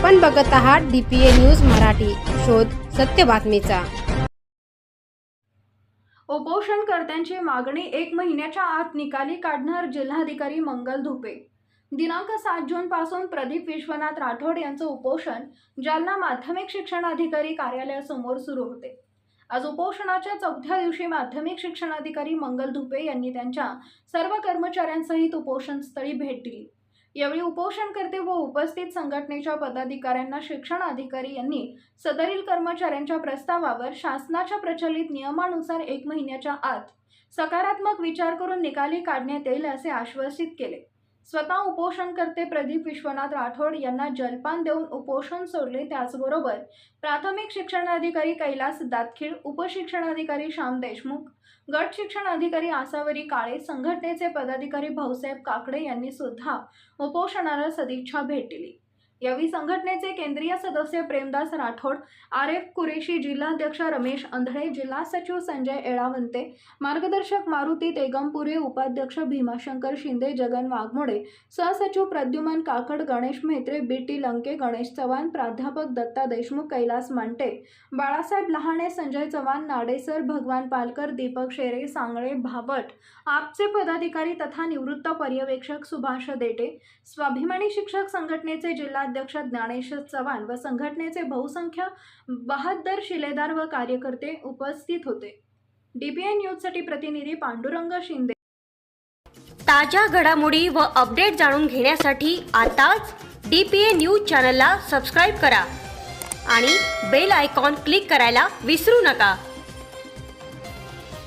आपण बघत आहात डीपीए न्यूज मराठी. शोध सत्य बातमीचा. उपोषणकर्त्यांची मागणी एक महिन्याच्या आत निकाली काढणार जिल्हाधिकारी मंगल धुपे. दिनांक सात जून पासून प्रदीप विश्वनाथ राठोड यांचं उपोषण जालना माध्यमिक शिक्षण अधिकारी कार्यालयासमोर सुरू होते. आज उपोषणाच्या चौथ्या दिवशी माध्यमिक शिक्षणाधिकारी मंगल धुपे यांनी त्यांच्या सर्व कर्मचाऱ्यांसहित उपोषणस्थळी भेट दिली. यावेळी उपोषणकर्ते व उपस्थित संघटनेच्या पदाधिकाऱ्यांना शिक्षण अधिकारी यांनी सदरील कर्मचाऱ्यांच्या प्रस्तावावर शासनाच्या प्रचलित नियमानुसार एक महिन्याच्या आत सकारात्मक विचार करून निकाली काढण्यात येईल असे आश्वासित केले. स्वतः उपोषणकर्ते प्रदीप विश्वनाथ राठोड यांना जलपान देऊन उपोषण सोडले त्याचबरोबर प्राथमिक शिक्षणाधिकारी कैलास दातखीळ उपशिक्षणाधिकारी श्याम देशमुख गट शिक्षण अधिकारी आसावरी काळे संघटनेचे पदाधिकारी भाऊसाहेब काकडे यांनी सुद्धा उपोषणाला सदिच्छा भेट दिली. यावेळी संघटनेचे केंद्रीय सदस्य प्रेमदास राठोड आर एफ कुरेशी जिल्हाध्यक्ष रमेश अंधळे जिल्हा सचिव संजय एळावंते मार्गदर्शक मारुती तेगमपुरे उपाध्यक्ष भीमाशंकर शिंदे जगन वाघमोडे सहसचिव प्रद्युमन काकड गणेश म्हेत्रे बी टी लंके गणेश चव्हाण प्राध्यापक दत्ता देशमुख कैलास मांटे बाळासाहेब लहाणे संजय चव्हाण नाडेसर भगवान पालकर दीपक शेरे सांगळे भाबट आपचे पदाधिकारी तथा निवृत्त पर्यवेक्षक सुभाष देटे स्वाभिमानी शिक्षक संघटनेचे जिल्हा जिल्हाध्यक्ष ज्ञानेश चव्हाण व संघटनेचे बहुसंख्य बहादर शिलेदार व कार्यकर्ते उपस्थित होते. डीबीआय न्यूजसाठी प्रतिनिधी पांडुरंग शिंदे. ताज्या घडामोडी व अपडेट जाणून घेण्यासाठी आताच डी पी ए न्यूज चॅनलला सबस्क्राईब करा आणि बेल आयकॉन क्लिक करायला विसरू नका.